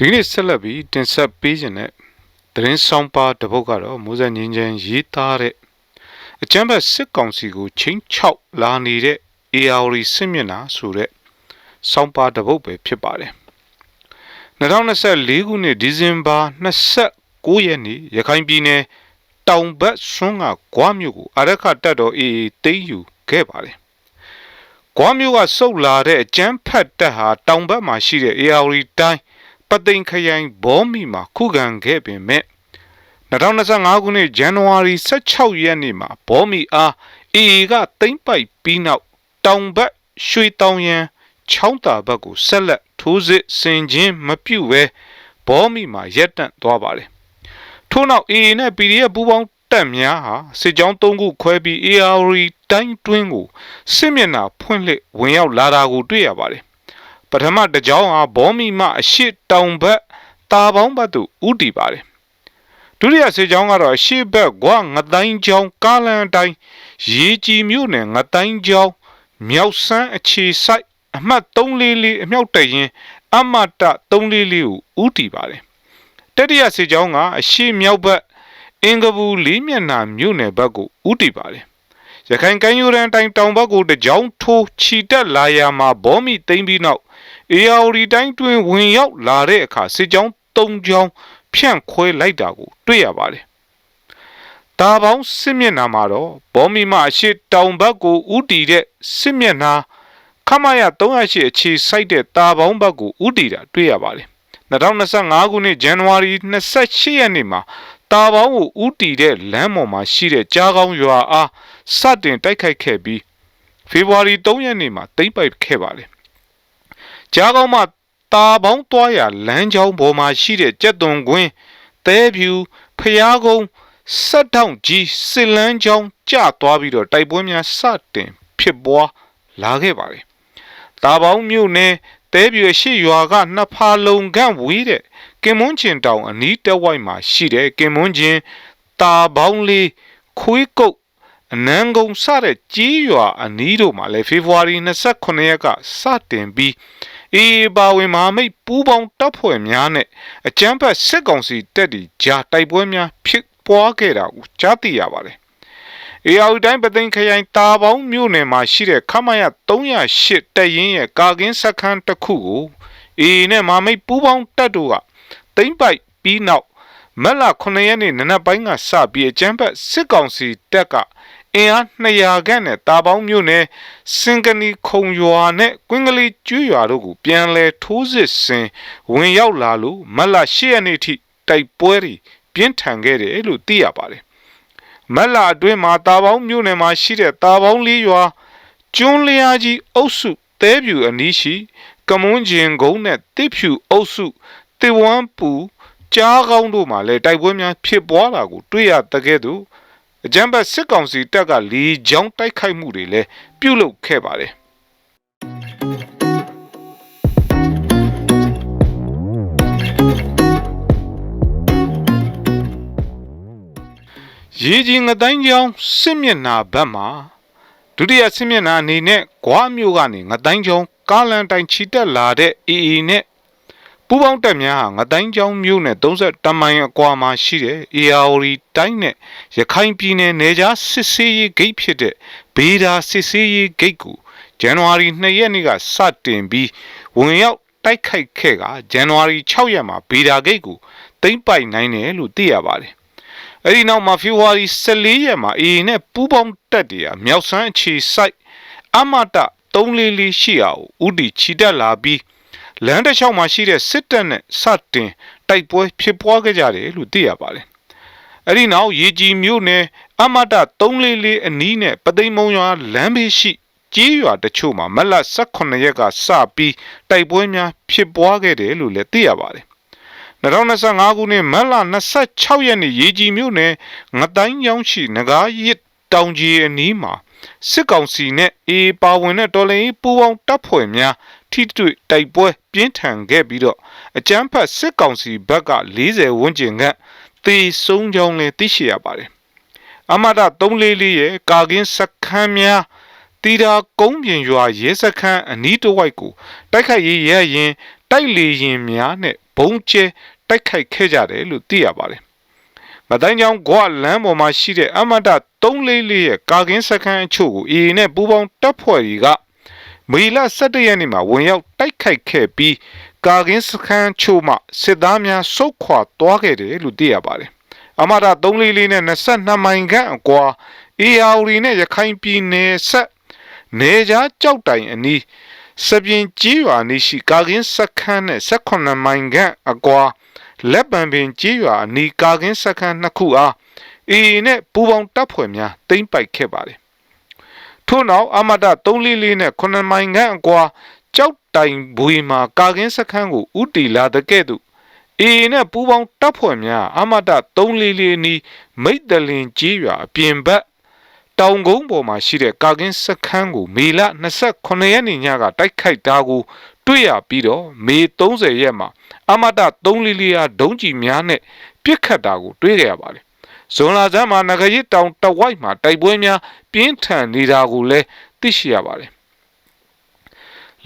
ဒီကနေ့ဆက်လက်ပြီးတင်ဆက်ပေးခြင်းတဲ့သတင်းဆောင်ပါတစ်ပုဒ်ကတော့မိုးစံငင်းချမ်းရေးသားတဲ့အကျမ်းဖတ်စစ်ကောင်စီကိုချင်းချောက်လာနေတဲ့ AR စစ်မျက်နှာဆိုတဲ့ဆောင်ပါတစ်ပုဒ်ပဲဖြစ်ပါတယ်2024ခုနှစ်ဒီဇင်ဘာ29ရက်နေ့ရခိုင်ပြည်နယ်တောင်ဘက်ဆွမ်းကဂွားမြို့ကိုအရခတက်တော် AA သိမ်းယူခဲ့ပါတယ်ဂွားမြို့ကစုပ်လာတဲ့အကျန်းဖတ်တပ်ဟာတောင်ဘက်မှာရှိတဲ့ AR တိုင်း ပသိမ်ခရိုင်ဘောမီမှာခုခံခဲ့ပေမဲ့2025ခုနှစ်ဇန်နဝါရီ16ရက်နေ့မှာဘောမီအားအေအေကသိမ့်ပိုက်ပြီးနောက်တောင်ဘက်ရွှေတောင်ရန်ချောင်းတာဘက်ကိုဆက်လက်ထိုးစစ်ဆင်ခြင်းမပြုဘဲဘောမီမှာရက်တန့်သွားပါတယ်ထို့နောက်အေအေနဲ့ PDF ပူးပေါင်းတပ်များဟာစစ်ကြောင်း၃ခုခွဲပြီး AR တိုင်းတွင်းကိုစစ်မျက်နှာဖွင့်လှစ်ဝင်ရောက်လာတာကိုတွေ့ရပါတယ် ပထမတစ်ကြောင်းဟာဘောမီမှအရှိတောင်ဘက်တာပေါင်းဘက်သို့ဥတီပါတယ်ဒုတိယဆေးကြောင်းကတော့အရှိဘက်ကွာငတိုင်းကျောင်းကားလန်တိုင်းရေကြီးမြို့နယ်ငတိုင်းကျောင်းမြောက်ဆန်းအခြေဆိုင်အမှတ်344အမြောက်တရင်အမတ344ကိုဥတီပါတယ်တတိယဆေးကြောင်းကအရှိမြောက်ဘက်အင်္ဂဘူးလေးမျက်နှာမြို့နယ်ဘက်ကိုဥတီပါတယ်ရခိုင်ကမ်းရိုးတန်းတိုင်းတောင်ဘက်ကိုတကြောင်ထိုးခြီတက်လာရာမှာဘောမီသိမ့်ပြီးနောက် အေယာဝတီတိုင်းတွင်ဝင်ရောက်လာတဲ့အခါစစ်ကြောင်း၃ကြောင်းဖြန့်ခွဲလိုက်တာကို တွေ့ရပါတယ်။ဒါပေါင်းစစ်မျက်နှာမှာတော့ဘောမီမအရှိတောင်ဘက်ကိုဥတီတဲ့စစ်မျက်နှာခမရ308အခြေစိုက်တဲ့တာပေါင်းဘက်ကိုဥတီတာတွေ့ရပါတယ်။2025ခုနှစ်ဇန်နဝါရီ28ရက်နေ့မှာတာပေါင်းကိုဥတီတဲ့လမ်းပေါ်မှာရှိတဲ့ကြားကောင်းရွာအားစတင်တိုက်ခိုက်ခဲ့ပြီးဖေဖော်ဝါရီ3ရက်နေ့မှာတိမ့်ပိုက်ခဲ့ပါတယ် ကြားကောင်းမှတာပေါင်းသွားရလမ်းကြောင်းပေါ်မှာရှိတဲ့ကြက်သွန်ကွင်းတဲဖြူဖျားကုန်းဆက်တောင့်ကြီးစစ်လန်းကြောင်းကျသွားပြီးတော့တိုက်ပွဲများစတင်ဖြစ်ပွားလာခဲ့ပါတယ်။တာပေါင်းမြို့နယ်တဲပြွေရှိရွာကနှစ်ဖာလုံခန့်ဝေးတဲ့ကင်မွန်းချင်တောင်အနီးတဝိုက်မှာရှိတဲ့ကင်မွန်းချင်တာပေါင်းလေးခွေးကုတ်အနန်းကုန်းစတဲ့ကြီးရွာအနီးတို့မှာလည်းဖေဖော်ဝါရီ28ရက်ကစတင်ပြီး အေးပါဝင်မဟာမိတ်ပူးပေါင်းတပ်ဖွဲ့များနဲ့အကြမ်းဖက်စစ်ကောင်စီတပ်တွေကြားတိုက်ပွဲများဖြစ်ပွားခဲ့တာကိုကြားသိရပါတယ်။အေယာဝတီတိုင်းပသိမ်ခရိုင်တာပေါင်းမြို့နယ်မှာရှိတဲ့ခမရ308တပ်ရင်းရဲ့ကာကင်းစခန်းတစ်ခုကိုအေးနဲ့မဟာမိတ်ပူးပေါင်းတပ်တို့ကသိမ့်ပိုက်ပြီးနောက်မက်လာ9ရက်နေ့နနက်ပိုင်းကစပြီးအကြမ်းဖက်စစ်ကောင်စီတပ်က အင်အား200ခန့်နဲ့တာပေါင်းမြို့နယ်စင်ကနီခုံရွာနဲ့ကွင်းကလေးကျွရွာတို့ကိုပြန်လည်ထိုးစစ်ဆင်ဝင်ရောက်လာလို့မတ်လ10ရက်နေ့ထိတိုက်ပွဲတွေပြင်းထန်ခဲ့တယ်လို့သိရပါတယ်။မတ်လအတွင်းမှာတာပေါင်းမြို့နယ်မှာရှိတဲ့တာပေါင်းလေးရွာကျွန်းလျားကြီးအုပ်စုသဲပြူအနီးရှိကမွန်းကျင်ကုန်းနဲ့တစ်ဖြူအုပ်စုတေဝမ်ပူကြားကောင်းတို့မှာလည်းတိုက်ပွဲများဖြစ်ပွားတာကိုတွေ့ရတဲ့ကဲ့သို့ အကြမ်းဖက်စစ်ကောင်စီတပ်ကလေကြောင်းတိုက်ခိုက်မှုတွေလည်းပြုလုပ်ခဲ့ပါတယ်ရေကြီးငတိုင်းကျောင်းစစ်မျက်နှာဘက်မှာဒုတိယစစ်မျက်နှာအနေနဲ့ဂွားမြို့ကနေငတိုင်းကျောင်းကားလန်တိုင်ချီတက်လာတဲ့ AA နဲ့ ပူးပေါင်းတပ်များဟာငတိုင်းကျောင်းမြို့နယ်30တမိုင်အကွာမှာရှိတဲ့ AR တိုင်းနဲ့ရခိုင်ပြည်နယ်နယ်ခြားစစ်ဆေးရေးဂိတ်ဖြစ်တဲ့ဘေးဒါစစ်ဆေးရေးဂိတ်ကိုဇန်နဝါရီ2ရက်နေ့ကစတင်ပြီးဝင်ရောက်တိုက်ခိုက်ခဲ့ကဇန်နဝါရီ6ရက်မှာဘေးဒါဂိတ်ကိုသိမ်းပိုက်နိုင်တယ်လို့သိရပါတယ်။အဲဒီနောက်မှာဖေဖော်ဝါရီ14ရက်မှာ AA နဲ့ပူးပေါင်းတပ်တွေဟာမြောက်ဆန်းအခြေစိုက်အမတ344ရှိအောင်ဥတီချီတက်လာပြီး လမ်းတစ်လျှောက်မှာရှိတဲ့စစ်တပ်နဲ့စတင်တိုက်ပွဲဖြစ်ပွားခဲ့ကြတယ်လို့သိရပါတယ်။အဲဒီနောက်ရေကြီးမြို့နယ်အမတ344အနီးနဲ့ပသိမ်မုံရွာလမ်းဘေးရှိကြေးရွာတချို့မှာမလ18ရက်ကစပြီးတိုက်ပွဲများဖြစ်ပွားခဲ့တယ်လို့လည်းသိရပါတယ်။2025ခုနှစ်မတ်လ26ရက်နေ့ရေကြီးမြို့နယ်ငတိုင်းကျောင်းရှိငကားရစ်တောင်ကြီးအနီးမှာစစ်ကောင်စီနဲ့အေးပါဝင်တဲ့တော်လှန်ရေးပူးပေါင်းတပ်ဖွဲ့များ ထိတွေ့တိုက်ပွဲပြင်းထန်ခဲ့ပြီးတော့အကြမ်းဖက်စစ်ကောင်စီဘက်က40ဝန်းကျင်ခန့်သေဆုံးကြောင်းလည်းသိရှိရပါတယ်။အမတာ344ရဲ့ကာကင်းစခန်းများတီတာကုန်းပြင်ရွာရဲစခန်းအနီးတစ်ဝိုက်ကိုတိုက်ခိုက်ရေးရရင်တိုက်လေရင်များနဲ့ဘုံကျဲတိုက်ခိုက်ခဲ့ကြတယ်လို့သိရပါတယ်။မတိုင်းကြောင်ဂွလမ်းပေါ်မှာရှိတဲ့အမတ344ရဲ့ကာကင်းစခန်းအချို့ကိုအေအေနဲ့ပူးပေါင်းတပ်ဖွဲ့တွေက မေလ17ရက်နေ့မှာဝင်ရောက်တိုက်ခိုက်ခဲ့ပြီးကာကင်းစခန်းချို့မှစစ်သားများဆုတ်ခွာသွားခဲ့တယ်လို့သိရပါတယ်။အမတာ344နဲ့22မိုင်ခန့်အကွာအေယာဝတီနဲ့ရခိုင်ပြည်နယ်ဆက်နေကြားကြောက်တိုင်အနီးစပြင်းကြီးရွာနေရှိကာကင်းစခန်းနဲ့18မိုင်ခန့်အကွာလက်ပံပင်ကြီးရွာအနီးကာကင်းစခန်းနှစ်ခုအားအေအေနဲ့ပူပေါင်းတပ်ဖွဲ့များတိမ့်ပိုက်ခဲ့ပါတယ်။ ထို့နောက်အမတာ344နဲ့9မိုင်ခန့်အကွာကြောက်တိုင်ဘွေမှာကာကင်းစခန်းကိုဥတီလာတဲ့ကဲ့သို့အေအေနဲ့ပူပေါင်းတပ်ဖွဲ့များအမတာ344နီးမိတ်တလင်ကြီးရွာအပြင်ဘက်တောင်ကုန်းပေါ်မှာရှိတဲ့ကာကင်းစခန်းကိုမေလ28ရက်နေ့ညကတိုက်ခိုက်တာကိုတွေ့ရပြီးတော့မေ30ရက်မှာအမတ344ရာဒုံးကျည်များနဲ့ပြစ်ခတ်တာကိုတွေ့ကြရပါတယ်။ ဇွန်လဆန်းမှာငကရစ်တောင်တဝိုက်မှာတိုက်ပွဲများပြင်းထန်နေတာကိုလည်းသိရှိရပါတယ်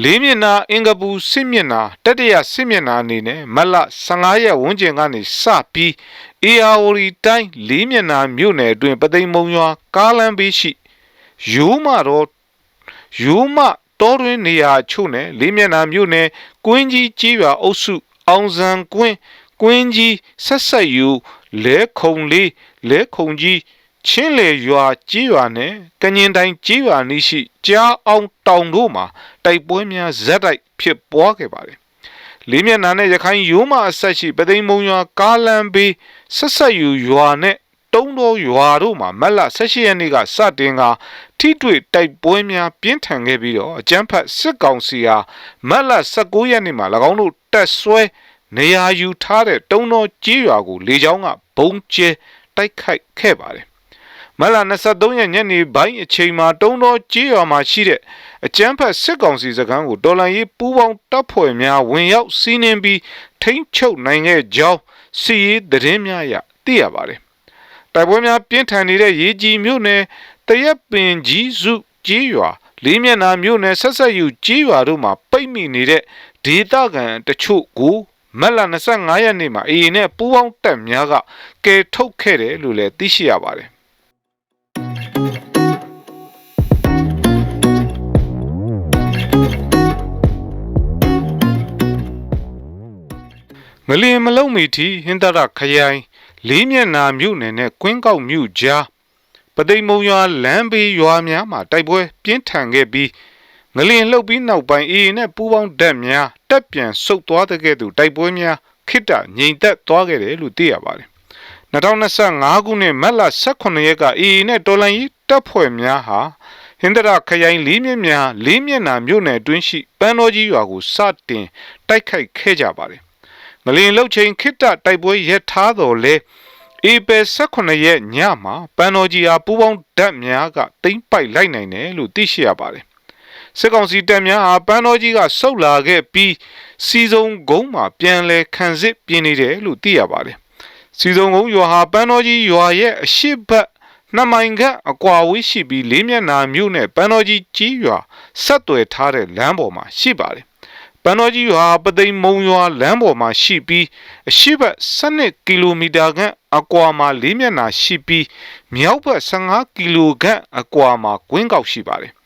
လေးမျက်နှာအင်္ဂပူစစ်မျက်နှာတတရစစ်မျက်နှာအနေနဲ့မလ15ရက်ဝန်းကျင်ကနေစပြီးအေယာဝတီတိုင်းလေးမျက်နှာမြို့နယ်အတွင်းပသိမ်မုံရွာကားလမ်းဘေးရှိရိုးမတော်ရိုးမတော်တွင်နေရာချို့နဲ့လေးမျက်နှာမြို့နယ်ကွင်းကြီးကြီးရွာအုပ်စုအောင်စံကွင်းကွင်းကြီးဆက်ဆက်ယူ လဲခုံလေးလဲခုံကြီးချင်းလေရွာကြီးရွာနဲ့ကညင်တိုင်းကြီးရွာနီးရှိကြားအောင်တောင်တို့မှာတိုက်ပွဲများဇက်တိုက်ဖြစ်ပွားခဲ့ပါတယ်။လေးမျက်နှာနဲ့ရခိုင်ရိုးမအဆက်ရှိပသိမ်မုံရွာကားလမ်းဘေးဆက်ဆက်ယူရွာနဲ့တုံးတော်ရွာတို့မှာမက်လ16ရက်နေ့ကစတင်ကထိတွေ့တိုက်ပွဲများပြင်းထန်ခဲ့ပြီးတော့အကြမ်းဖက်စစ်ကောင်စီဟာမက်လ19ရက်နေ့မှာ၎င်းတို့တက်ဆွဲ နေရာယူထားတဲ့တုံးတော်ကြီးရွာကိုလေကြောင်းကဘုံကျဲတိုက်ခိုက်ခဲ့ပါတယ်မလ23ရက်ညနေပိုင်းအချိန်မှာတုံးတော်ကြေးရွာမှာရှိတဲ့အကျန်းဖက်စစ်ကောင်စီစခန်းကိုတော်လန်ရေးပူးပေါင်းတပ်ဖွဲ့များဝင်ရောက်စီးနင်းပြီးထိန်းချုပ်နိုင်ခဲ့ကြောင်းစီရေးသတင်းများရသိရပါတယ်။တိုက်ပွဲများပြင်းထန်နေတဲ့ရေကြီးမြို့နယ်တရက်ပင်ကြီးစုကြေးရွာလေးမျက်နှာမြို့နယ်ဆက်ဆက်ယူကြေးရွာတို့မှာပိတ်မိနေတဲ့ဒေသခံတချို့ကို မက်လ25ရက်နေ့မှာအေအေနဲ့ပူးပေါင်းတပ်များကကယ်ထုတ်ခဲ့တယ်လို့လည်းသိရှိရပါတယ်ငလင်မလုံမီတီဟင်္ဒရခရိုင်လေးမျက်နာမြို့နယ်နဲ့ကွင်းကောက်မြို့ကြားပသိမ်မုံရွာလမ်းဘေးရွာများမှာတိုက်ပွဲပြင်းထန်ခဲ့ပြီး ငလင်လှုပ်ပြီးနောက်ပိုင်းအေအေနဲ့ပူးပေါင်းတပ်များတက်ပြန်ဆုတ်သွားတဲ့ကဲ့သို့တိုက်ပွဲများခိတ္တငြိမ်သက်သွားခဲ့တယ်လို့သိရပါတယ်2025ခုနှစ်မတ်လ18ရက်ကအေအေနဲ့တော်လန်ကြီးတပ်ဖွဲ့များဟာဟင်္ဒရာခရိုင်လေးမြင့်များလေးမျက်နှာမြို့နယ်တွင်းရှိပန်းတော်ကြီးရွာကိုစတင်တိုက်ခိုက်ခဲ့ကြပါတယ်မလင်လှုပ်ချိန်ခိတ္တတိုက်ပွဲရပ်ထားတော်လဲဧပြီ18ရက်ညမှာပန်းတော်ကြီးအားပူးပေါင်းဓာတ်များကတိမ့်ပိုက်လိုက်နိုင်တယ်လို့သိရှိရပါတယ် စစ်ကောင်စီတပ်များဟာပန်းတော်ကြီးကဆုတ်လာခဲ့ပြီးစီစုံကုန်းမှာပြန်လဲခံစစ်ပြင်းနေတယ်လို့သိရပါတယ်စီစုံကုန်းရွာဟာပန်းတော်ကြီးရွာရဲ့အရှိတ်ဘက်နှစ်မိုင်ကအကွာဝေးရှိပြီးလေးမျက်နှာမြို့နယ်ပန်းတော်ကြီးကြီးရွာဆက်သွယ်ထားတဲ့လမ်းပေါ်မှာရှိပါတယ်ပန်းတော်ကြီးရွာပသိမ်မုံရွာလမ်းပေါ်မှာရှိပြီးအရှိဘက်12ကီလိုမီတာခန့်အကွာမှာလေးမျက်နှာရှိပြီးမြောက်ဘက်15ကီလိုခန့်အကွာမှာကွင်းကောက်ရှိပါတယ်။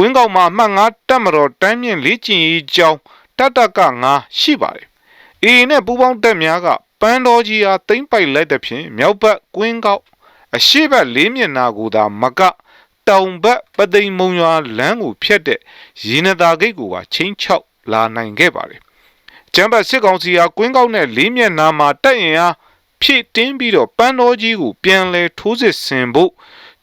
ကွင်းကောက်မှာမှတ်ငါတက်မတော်တန်းမြင့်လေးကျင်ကြီးကျောင်းတတကငါရှိပါတယ်။အေနဲ့ပူပေါင်းတက်များကပန်းတော်ကြီးအားတိမ့်ပိုက်လိုက်တဲ့ဖြင့်မြောက်ဘက်ကွင်းကောက်အရှိဘက်လေးမျက်နှာကိုသာမကတောင်ဘက်ပသိမ်မုံရွာလမ်းကိုဖြတ်တဲ့ရေနတာဂိတ်ကိုပါချင်းချောက်လာနိုင်ခဲ့ပါတယ်။ကျမ်းပတ်စစ်ကောင်စီဟာကွင်းကောက်နဲ့လေးမျက်နှာမှာတက်ရင်အားဖြည့်တင်းပြီးတော့ပန်းတော်ကြီးကိုပြန်လဲထိုးစစ်ဆင်ဖို့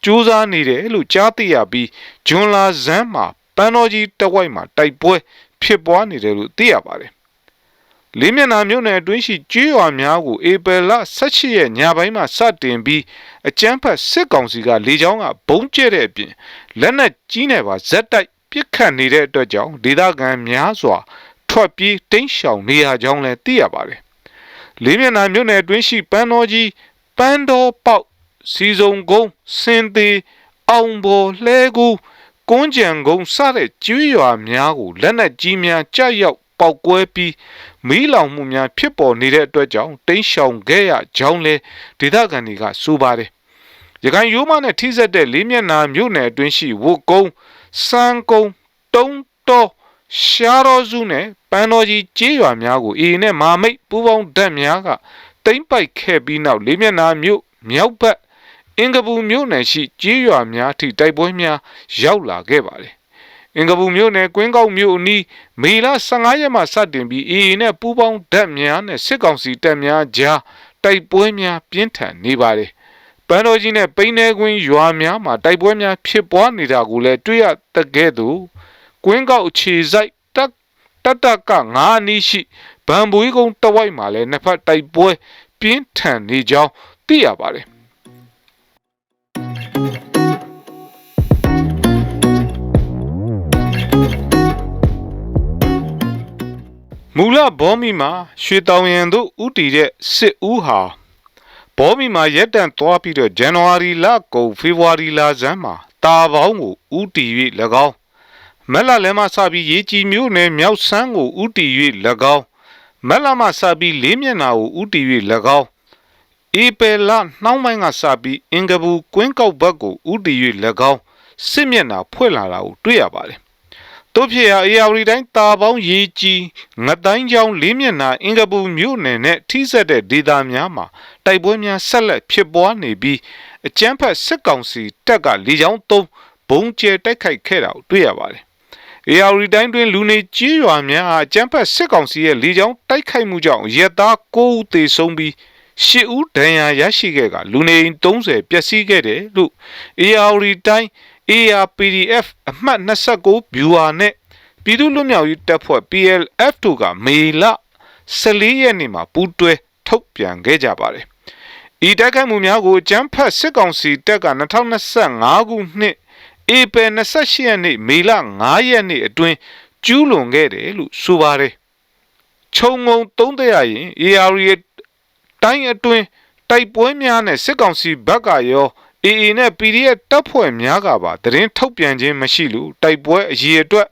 ကြိုးစားနေတယ်လို့ကြားသိရပြီးဂျွန်လာဇန်းမှာပန်းတော်ကြီးတဝိုက်မှာတိုက်ပွဲဖြစ်ပွားနေတယ်လို့သိရပါတယ်။လေးမျက်နှာမြို့နယ်အတွင်းရှိကျွေးရွာများကိုဧပြီလ18ရက်ညပိုင်းမှာစတင်ပြီးအကြမ်းဖက်စစ်ကောင်စီကလေကြောင်းကဘုံကျဲတဲ့အပြင်လက်နက်ကြီးနဲ့ပါဇက်တိုက်ပြစ်ခတ်နေတဲ့အတွက်ကြောင့်ဒေသခံများစွာထွက်ပြေးတိမ်းရှောင်နေရကြောင်းလည်းသိရပါတယ်။လေးမျက်နှာမြို့နယ်အတွင်းရှိပန်းတော်ကြီးပန်းတော်ပေါက် စီစုံကုန်းစင်သေးအောင်ပေါ်လှဲကူကွန်းကြံကုန်းစတဲ့ကျွေးရွာများကိုလက်နက်ကြီးများကြက်ရောက်ပေါက်ကွဲပြီးမီးလောင်မှုများဖြစ်ပေါ်နေတဲ့အတွက်ကြောင့်တိမ်းရှောင်ခဲ့ရကြောင်းလဲဒေသခံတွေကဆိုပါတယ်ရခိုင်ရိုးမနဲ့ထိစပ်တဲ့လေးမျက်နှာမြို့နယ်အတွင်းရှိဝုတ်ကုန်းစန်းကုန်းတုံးတော်ရှားတော်စုနဲ့ပန်းတော်ကြီးကျေးရွာများကိုအေနဲ့မာမိတ်ပူးပေါင်းတပ်များကတိမ့်ပိုက်ခဲ့ပြီးနောက်လေးမျက်နှာမြို့မြောက်ဘက် အင်္ဂပူမြို့နယ်ရှိကျေးရွာများထိတိုက်ပွဲများရောက်လာခဲ့ပါတယ်အင်္ဂပူမြို့နယ်ကွင်းကောက်မြို့အနီးမေလ15ရက်မှစတင်ပြီးအေအေနဲ့ပူးပေါင်းတပ်များနဲ့စစ်ကောင်စီတပ်များကြားတိုက်ပွဲများပြင်းထန်နေပါတယ်ပန်းတော်ကြီးနဲ့ပိန်းနေကွင်းရွာများမှာတိုက်ပွဲများဖြစ်ပွားနေတာကိုလည်းတွေ့ရတဲ့ကဲ့သို့ကွင်းကောက်အခြေစိုက်တက်တတကငါးအနီးရှိဗန်ပွေးကုန်းတဝိုက်မှာလည်းနှစ်ဖက်တိုက်ပွဲပြင်းထန်နေကြောင်းသိရပါတယ် မူလဘောမီမှာရွှေတောင်ရန်တို့ဥတီတဲ့စစ်ဦးဟာဘောမီမှာရက်တန့်သွားပြီးတော့ဇန်နဝါရီလကုန်ဖေဖော်ဝါရီလဆန်းမှာတာပေါင်းကိုဥတီ၍၎င်းမက်လာလဲမှစပြီးရေကြီးမျိုးနယ်မြောက်ဆန်းကိုဥတီ၍၎င်းမက်လာမှစပြီးလေးမျက်နှာကိုဥတီ၍၎င်းဧပယ်လနှောင်းပိုင်းကစပြီးအင်္ဂဘူးကွင်းကောက်ဘက်ကိုဥတီ၍၎င်းစစ်မျက်နှာဖွင့်လာတာကိုတွေ့ရပါတယ် တို့ဖြစ်ရာအေယာဝတီတိုင်းတာပေါင်းရေကြီးငတိုင်းချောင်းလေးမျက်နှာအင်္ဂပူမြို့နယ်နဲ့ထိစပ်တဲ့ဒေသများမှာတိုက်ပွဲများဆက်လက်ဖြစ်ပွားနေပြီးအကြမ်းဖက်စစ်ကောင်စီတပ်ကလေကြောင်းသုံးဘုံကျဲတိုက်ခိုက်ခဲ့တာကိုတွေ့ရပါတယ်။အေယာဝတီတိုင်းတွင်လူနေကြီးရွာများအားအကြမ်းဖက်စစ်ကောင်စီရဲ့လေကြောင်းတိုက်ခိုက်မှုကြောင့်ရဲသား9ဦးသေဆုံးပြီးရှစ်ဦးဒဏ်ရာရရှိခဲ့ကလူနေအိမ်30ပျက်စီးခဲ့တယ်လို့အေယာဝတီတိုင်း ARPDF အမှတ်29 viewer နဲ့ပြည်သူ့လွတ်မြောက်ရေးတပ်ဖွဲ့ PLF တို့ကမေလ14ရက်နေ့မှာပူးတွဲထုတ်ပြန်ခဲ့ကြပါတယ်။ဤတိုက်ခိုက်မှုများကိုအကြမ်းဖက်စစ်ကောင်စီတပ်က2025ခုနှစ်ဧပြီ28ရက်နေ့မေလ9ရက်နေ့အတွင်းကျူးလွန်ခဲ့တယ်လို့ဆိုပါတယ်။ခြုံငုံ300ရင် AR တိုင်းအတွင်းတိုက်ပွဲများနဲ့စစ်ကောင်စီဘက်ကရော AA နဲ့ PDF တပ်ဖွဲ့များကပါသတင်းထုတ်ပြန်ခြင်းမရှိလို့တိုက်ပွဲအရေးအတွက်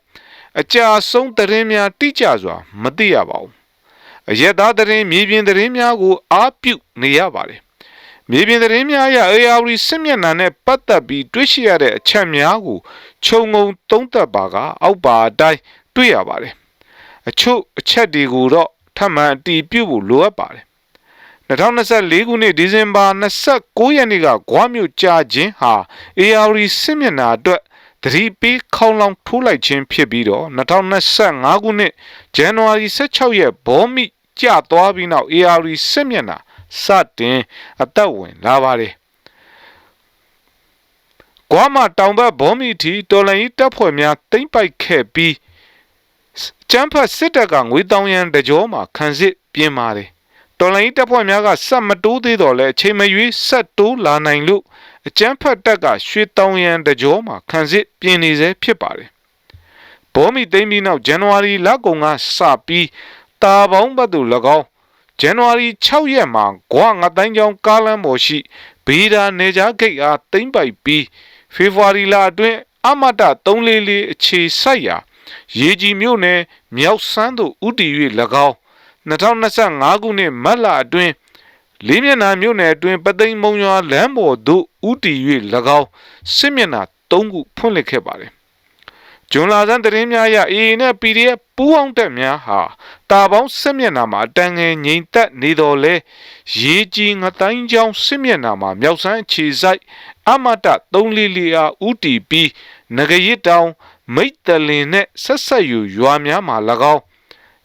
အကြာဆုံးသတင်းများတိကျစွာ မသိရပါဘူး။အရက်သားသတင်းမြေပြင်သတင်းများကိုအားပြုနေရပါတယ်။မြေပြင်သတင်းများအရ AR စစ်မျက်နှာနဲ့ပတ်သက်ပြီးတွေ့ရှိရတဲ့အချက်များကိုခြုံငုံသုံးသပ်ပါက အောက်ပါအတိုင်းတွေ့ရပါတယ်။အချို့အချက်တွေကိုတော့ထပ်မံအတည်ပြုဖို့လိုအပ်ပါတယ် 2024ခုနှစ်ဒီဇင်ဘာ29ရက်နေ့ကဂွားမြို့ကြာခြင်းဟာ AR စစ်မျက်နှာအတွက်သတိပေးခေါင်းလောင်ထိုးလိုက်ခြင်းဖြစ်ပြီးတော့2025ခုနှစ်ဇန်နဝါရီ16ရက်ဘောမိကျသွားပြီးနောက် AR စစ်မျက်နှာစတင်အသက်ဝင်လာပါတယ်ကွာမတောင်ဘက်ဘောမီတီတော်လိုင်းတပ်ဖွဲ့များတိမ့်ပိုက်ခဲ့ပြီးကျန်းဖတ်စစ်တပ်ကငွေတောင်းရန်တကြောမှာခံစစ်ပြင်းပါတယ် တော်လိုင်းတပ်ဖွဲ့များကဆက်မတိုးသေးတော့လဲအချိန်မရွေးဆက်တိုးလာနိုင်လို့အကျန်းဖတ်တပ်ကရွှေတောင်ရန်တကြောမှာခံစစ်ပြင်းနေစေဖြစ်ပါတယ်။ဘောမီသိမ်းပြီးနောက်ဇန်နဝါရီလကုန်ကစပြီးတာပေါင်းဘတ်သူ၎င်းဇန်နဝါရီ6ရက်မှာဂွာငတိုင်းကျောင်းကားလမ်းပေါ်ရှိဘေးဒါနေကြားဂိတ်အားသိမ်းပိုက်ပြီးဖေဖော်ဝါရီလအတွင်းအမတ344အခြေစိုက်ရာ ရေကြီးမြို့နယ်မြောက်စမ်းသို့ဥတီ၍၎င်း 2025ခုနှစ်မတ်လအတွင်းလေးမျက်နှာမြို့နယ်အတွင်းပသိမ်မုံရွာလမ်းပေါ်သို့ဥတီ၍၎င်းစစ်မျက်နှာ၃ခုဖွင့်လှစ်ခဲ့ပါတယ်။ဂျွန်လာဆန်သတင်းများအရ AA နဲ့ PDF ပူးပေါင်းတပ်များဟာတာပေါင်းစစ်မျက်နှာမှာအတန်ငယ်ငိမ့်သက်နေတော်လဲရေကြီးငတိုင်းချောင်းစစ်မျက်နှာမှာမြောက်ဆန်းခြေဆိုင်အမတ344အားဥတီပြီးငကရစ်တောင်မိတ်တလင်နဲ့ဆက်ဆက်ယူရွာများမှာ၎င်း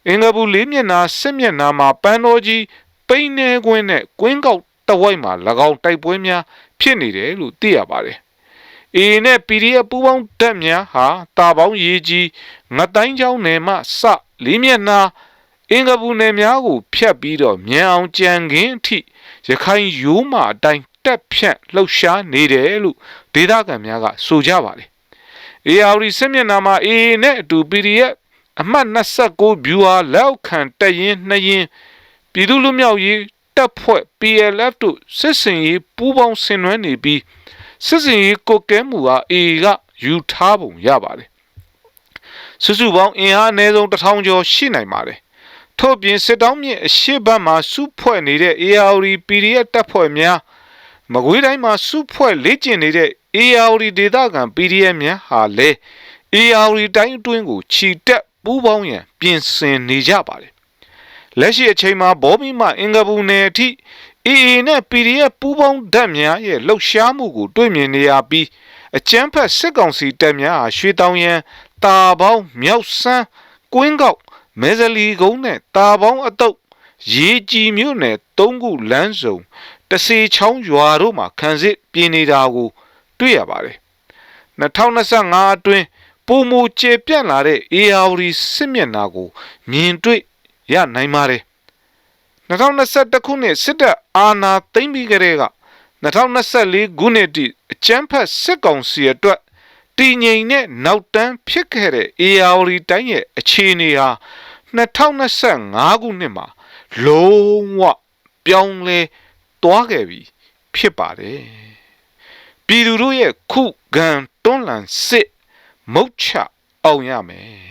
အင်္ဂပူလေးမျက်နှာစစ်မျက်နှာမှာပန်းတော်ကြီးပိန်းနေကွင်းနဲ့ကွင်းကောက်တဝိုက်မှာ၎င်းတိုက်ပွဲများဖြစ်နေတယ်လို့သိရပါတယ်။ A နဲ့ PDF ပူးပေါင်းတပ်များဟာတာပေါင်းရေးကြီးငတိုင်းချောင်းနယ်မှစလေးမျက်နှာအင်္ဂပူနယ်များကိုဖျက်ပြီးတော့မြန်အောင်ကြံခင်းအထိရခိုင်ရိုးမာအတိုင်းတက်ဖြန့်လှုပ်ရှားနေတယ်လို့ဒေသခံများကဆိုကြပါတယ်။ AR စစ်မျက်နှာမှာ AA နဲ့အတူ PDF အမှတ်29 viewer လက်ခံတက်ရင်နှစ်ရင်ပြည်သူ့လူမျိုးရေးတပ်ဖွဲ့ PLF တို့စစ်စင်ရေးပူးပေါင်းဆင်နွှဲနေပြီးစစ်စင်ရေးကိုကဲမှုဟာ AA ကယူထားပုံရပါတယ်စုစုပေါင်းအင်အားအနည်းဆုံးတစ်ထောင်ကျော်ရှိနိုင်ပါတယ်ထို့ပြင်စစ်တောင်းမြင့်အရှိတ်ဘက်မှာစုဖွဲ့နေတဲ့ ARD PDF တပ်ဖွဲ့များမကွေးတိုင်းမှာစုဖွဲ့လေ့ကျင့်နေတဲ့ ARD ဒေသခံ PDF များဟာလည်း ARD တိုင်းအတွင်းကိုခြိတက် ပူးပေါင်းရန်ပြင်ဆင်နေကြပါတယ်လက်ရှိအချိန်မှာဘောမီမှအင်္ဂပူနယ်အထိ AA နဲ့ PDF ပူးပေါင်းတပ်များရဲ့လှုပ်ရှားမှုကိုတွေ့မြင်နေရပြီးအကြမ်းဖက်စစ်ကောင်စီတပ်များဟာရွှေတောင်ရန်တာပေါင်းမြောက်စမ်းကွင်းကောက်မဲဇလီကုန်းနဲ့တာပေါင်းအတုပ်ရေကြည်မြို့နယ်သုံးခုလမ်းစုံတစီချောင်းရွာတို့မှာခံစစ်ပြင်းနေတာကို တွေ့ရပါတယ်2025အတွင်း ပုံမူကျေပြန့်လာတဲ့ ARD စစ်မျက်နှာကို မြင်တွေ့ရနိုင်ပါတယ်2021ခုနှစ်စစ်တပ်အာဏာသိမ်းပြီးကြတဲ့က2024ခုနှစ်ထိအကြမ်းဖက်စစ်ကောင်စီအတွက်တည်ငြိမ်တဲ့နောက်တန်းဖြစ်ခဲ့တဲ့ ARD တိုင်းရဲ့အခြေအနေဟာ2025ခုနှစ်မှာလုံးဝပြောင်းလဲသွားခဲ့ပြီဖြစ်ပါတယ်ပြည်သူတို့ရဲ့ခုခံတွန်းလှန်စစ် မုတ်ချအောင်ရမယ်